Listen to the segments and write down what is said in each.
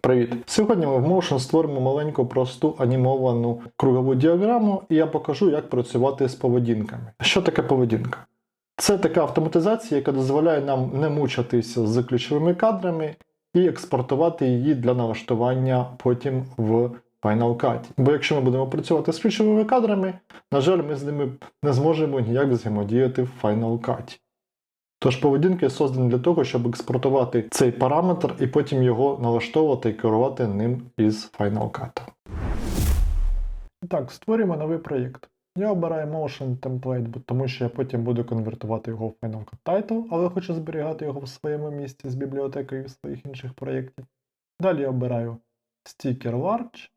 Привіт! Сьогодні ми в Motion створимо маленьку просту анімовану кругову діаграму, і я покажу, як працювати з поведінками. Що таке поведінка? Це така автоматизація, яка дозволяє нам не мучитися з ключовими кадрами і експортувати її для налаштування потім в Final Cut. Бо якщо ми будемо працювати з ключовими кадрами, на жаль, ми з ними не зможемо ніяк взаємодіяти в Final Cut. Тож поведінки создані для того, щоб експортувати цей параметр і потім його налаштовувати і керувати ним із Final Cut. Так, створюємо новий проєкт. Я обираю Motion Template, тому що я потім буду конвертувати його в Final Cut Title, але хочу зберігати його в своєму місці з бібліотекою своїх інших проєктів. Далі обираю Sticker Large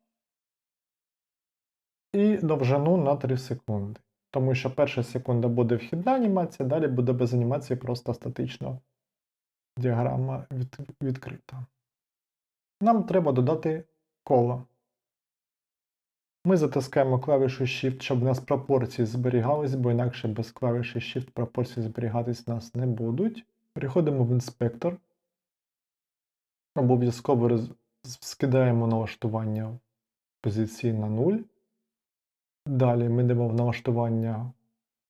і довжину на 3 секунди. Тому що перша секунда буде вхідна анімація, далі буде без анімації просто статично діаграма від, відкрита. Нам треба додати коло. Ми затискаємо клавішу Shift, щоб у нас пропорції зберігались, бо інакше без клавіші Shift пропорції зберігатись у нас не будуть. Переходимо в інспектор. Обов'язково скидаємо налаштування позиції на 0. Далі ми йдемо в налаштування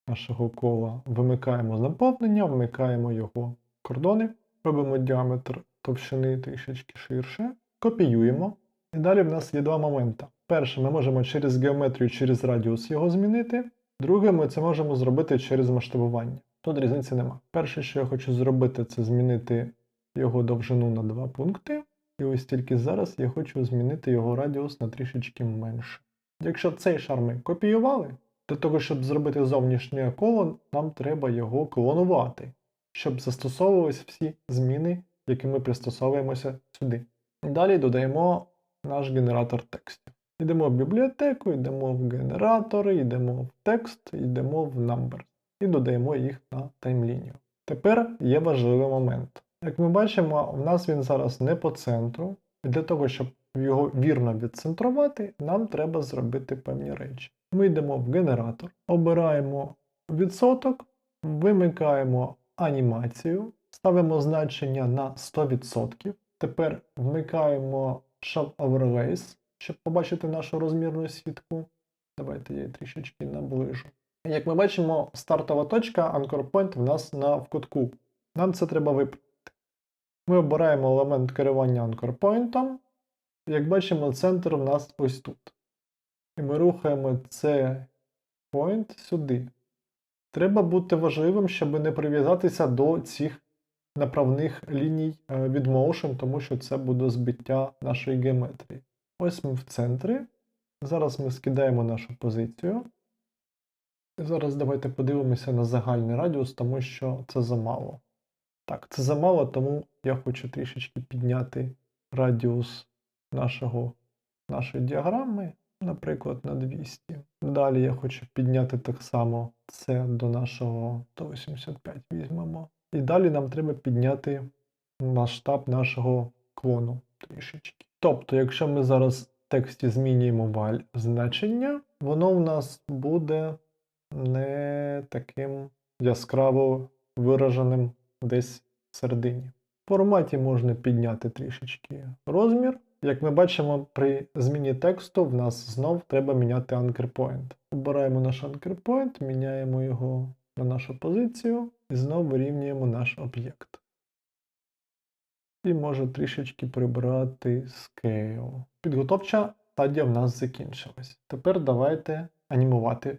нашого кола, вимикаємо наповнення, вмикаємо його кордони, робимо діаметр товщини трішечки ширше, копіюємо. І далі в нас є два моменти. Перше, ми можемо через геометрію, через радіус його змінити. Друге, ми це можемо зробити через масштабування. Тут різниці нема. Перше, що я хочу зробити, це змінити його довжину на два пункти. І ось тільки зараз я хочу змінити його радіус на трішечки менше. Якщо цей шар ми копіювали, для того, щоб зробити зовнішнє коло, нам треба його клонувати, щоб застосовувалися всі зміни, які ми пристосовуємося сюди. Далі додаємо наш генератор текстів. Йдемо в бібліотеку, йдемо в генератори, йдемо в текст, йдемо в number і додаємо їх на таймлінію. Тепер є важливий момент. Як ми бачимо, в нас він зараз не по центру, і для того, щоб його вірно відцентрувати, нам треба зробити певні речі. Ми йдемо в генератор, обираємо відсоток, вимикаємо анімацію, ставимо значення на 100%. Тепер вмикаємо Shop Overlays, щоб побачити нашу розмірну сітку. Давайте я її трішечки наближу. Як ми бачимо, стартова точка Anchor Point в нас на вкутку. Нам це треба виправити. Ми обираємо елемент керування Anchor Point. Як бачимо, центр у нас ось тут. І ми рухаємо цей point сюди. Треба бути важливим, щоб не прив'язатися до цих направних ліній е, від Motion, тому що це буде збиття нашої геометрії. Ось ми в центрі. Зараз ми скидаємо нашу позицію. Зараз давайте подивимося на загальний радіус, тому що це замало. Так, це замало, тому я хочу трішечки підняти радіус нашого, нашої діаграми, наприклад, на 200. Далі я хочу підняти так само це до нашого 185 візьмемо. І далі нам треба підняти масштаб нашого клону трішечки. Тобто, якщо ми зараз в тексті змінюємо валь значення, воно в нас буде не таким яскраво вираженим десь всередині. В форматі можна підняти трішечки розмір. Як ми бачимо, при зміні тексту в нас знов треба міняти anchor point. Обираємо наш anchor point, міняємо його на нашу позицію і знову вирівнюємо наш об'єкт. І можу трішечки прибрати scale. Підготовча стадія в нас закінчилась. Тепер давайте анімувати.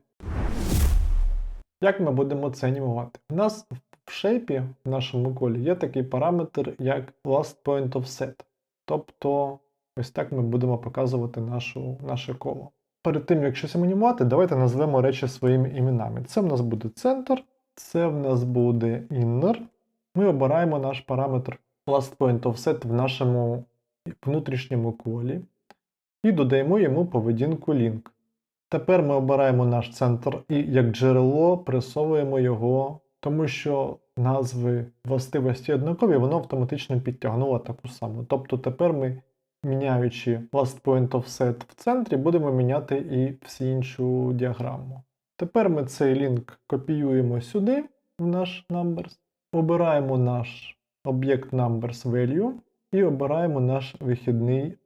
Як ми будемо це анімувати? У нас в шейпі в нашому колі є такий параметр, як last point offset. Тобто, ось так ми будемо показувати нашу, наше коло. Перед тим, як щось анімувати, давайте назвемо речі своїми іменами. Це в нас буде центр, це в нас буде inner. Ми обираємо наш параметр last point offset в нашому внутрішньому колі і додаємо йому поведінку link. Тепер ми обираємо наш центр і як джерело пресовуємо його, тому що назви властивості однакові, воно автоматично підтягнуло таку саму. Тобто тепер ми, міняючи last point offset в центрі, будемо міняти і всі іншу діаграму. Тепер ми цей лінк копіюємо сюди, в наш numbers, обираємо наш об'єкт numbers value і обираємо наш вихідний е,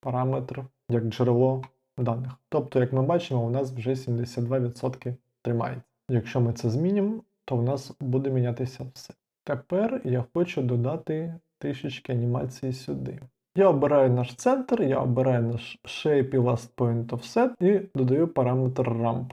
параметр як джерело даних. Тобто, як ми бачимо, у нас вже 72% тримається. Якщо ми це змінимо, то в нас буде мінятися все. Тепер я хочу додати трішечки анімації сюди. Я обираю наш центр, я обираю наш shape і last point offset і додаю параметр ramp.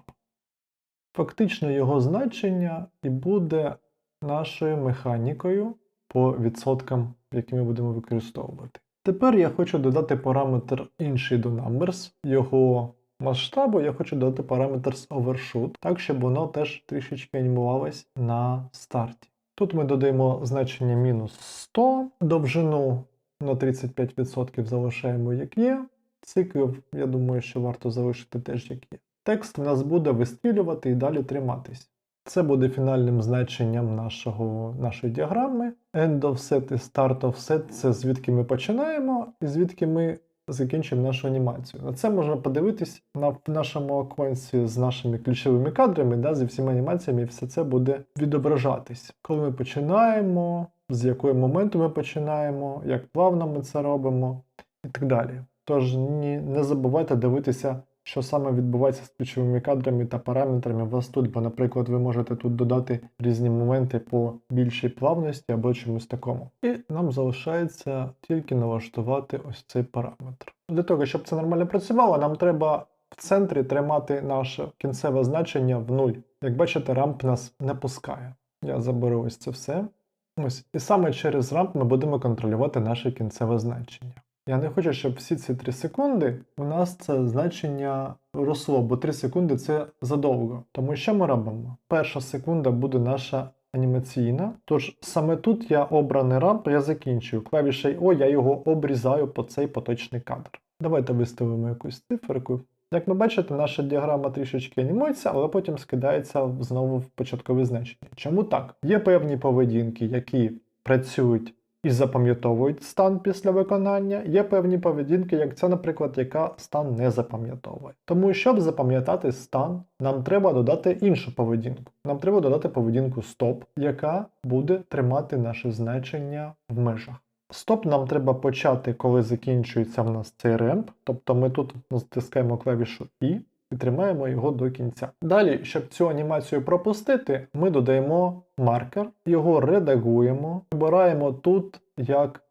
Фактично його значення і буде нашою механікою по відсоткам, які ми будемо використовувати. Тепер я хочу додати параметр інший до numbers, його масштабу я хочу додати параметр з overshoot, так щоб воно теж трішечки анімувалось на старті. Тут ми додаємо значення мінус 100, довжину на 35% залишаємо як є. Цикл, я думаю, що варто залишити теж як є. Текст в нас буде вистрілювати і далі триматись. Це буде фінальним значенням нашого, нашої діаграми. End offset і start offset – це звідки ми починаємо і звідки ми закінчимо нашу анімацію. На це можна подивитись на нашому оконці з нашими ключовими кадрами, да, зі всіма анімаціями, і все це буде відображатись. Коли ми починаємо, з якого моменту ми починаємо, як плавно ми це робимо і так далі. Тож не забувайте дивитися, що саме відбувається з ключовими кадрами та параметрами у вас тут, бо, наприклад, ви можете тут додати різні моменти по більшій плавності або чомусь такому. І нам залишається тільки налаштувати ось цей параметр. Для того, щоб це нормально працювало, нам треба в центрі тримати наше кінцеве значення в нуль. Як бачите, рамп нас не пускає. Я заберу ось це все. Ось. І саме через рамп ми будемо контролювати наше кінцеве значення. Я не хочу, щоб всі ці 3 секунди у нас це значення росло, бо 3 секунди це задовго. Тому що ми робимо? Перша секунда буде наша анімаційна. Тож саме тут я обраний рамп, я закінчую. Клавішей О, я його обрізаю по цей поточний кадр. Давайте виставимо якусь циферку. Як ви бачите, наша діаграма трішечки анімується, але потім скидається знову в початкове значення. Чому так? Є певні поведінки, які працюють і запам'ятовують стан після виконання. Є певні поведінки, як це, наприклад, яка стан не запам'ятовує. Тому, щоб запам'ятати стан, нам треба додати іншу поведінку. Нам треба додати поведінку стоп, яка буде тримати наше значення в межах. Стоп нам треба почати, коли закінчується в нас цей ремп, тобто ми тут натискаємо клавішу І і тримаємо його до кінця. Далі, щоб цю анімацію пропустити, ми додаємо маркер, його редагуємо, вибираємо тут як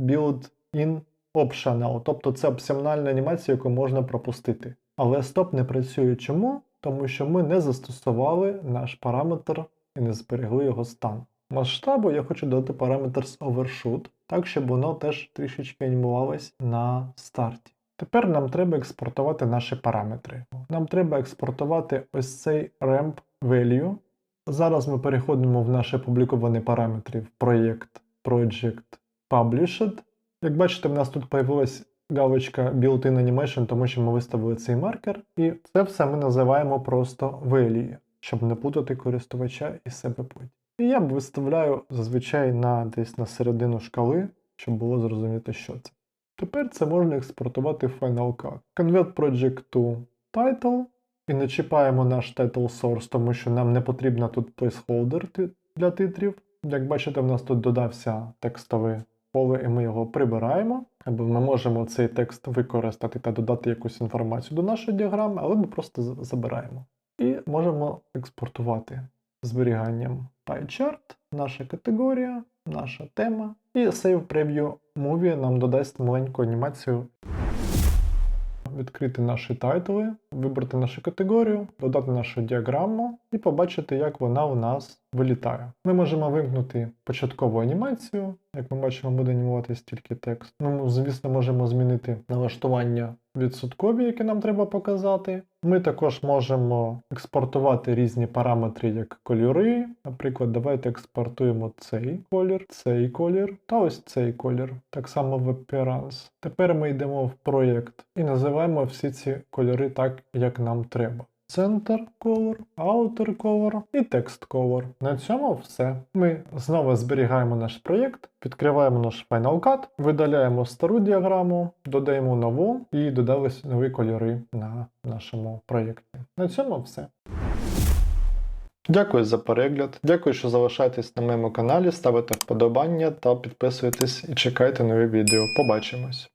build-in optional, тобто це опціональна анімація, яку можна пропустити. Але стоп не працює чому? Тому що ми не застосували наш параметр і не зберегли його стан. Масштабу я хочу додати параметр з overshoot, так щоб воно теж трішечки анімувалось на старті. Тепер нам треба експортувати наші параметри. Нам треба експортувати ось цей ramp value. Зараз ми переходимо в наші опубліковані параметри в проєкт Project Published. Як бачите, в нас тут появилась галочка Built-in Animation, тому що ми виставили цей маркер, і це все ми називаємо просто value, щоб не путати користувача і себе потім. І я виставляю зазвичай на десь на середину шкали, щоб було зрозуміти, що це. Тепер це можна експортувати в Final Cut. Convert Project to Title. І не чіпаємо наш title source, тому що нам не потрібно тут placeholder для титрів. Як бачите, в нас тут додався текстове поле, і ми його прибираємо. Або ми можемо цей текст використати та додати якусь інформацію до нашої діаграми, але ми просто забираємо. І можемо експортувати зберіганням PyChart, наша категорія, наша тема. І Save Preview Movie нам додасть маленьку анімацію. Відкрити наші тайтли, вибрати нашу категорію, додати нашу діаграму і побачити, як вона у нас вилітає. Ми можемо вимкнути початкову анімацію. Як ми бачимо, буде анімуватися тільки текст. Ми, звісно, можемо змінити налаштування відсоткові, які нам треба показати. Ми також можемо експортувати різні параметри, як кольори. Наприклад, давайте експортуємо цей колір, цей колір та ось цей колір. Так само в Appearance. Тепер ми йдемо в проєкт і називаємо всі ці кольори так, як нам треба. Center Color, Outer Color і Text Color. На цьому все. Ми знову зберігаємо наш проєкт, відкриваємо наш Final Cut, видаляємо стару діаграму, додаємо нову і додались нові кольори на нашому проєкті. На цьому все. Дякую за перегляд. Дякую, що залишаєтесь на моєму каналі, ставите вподобання та підписуєтесь і чекайте нові відео. Побачимось!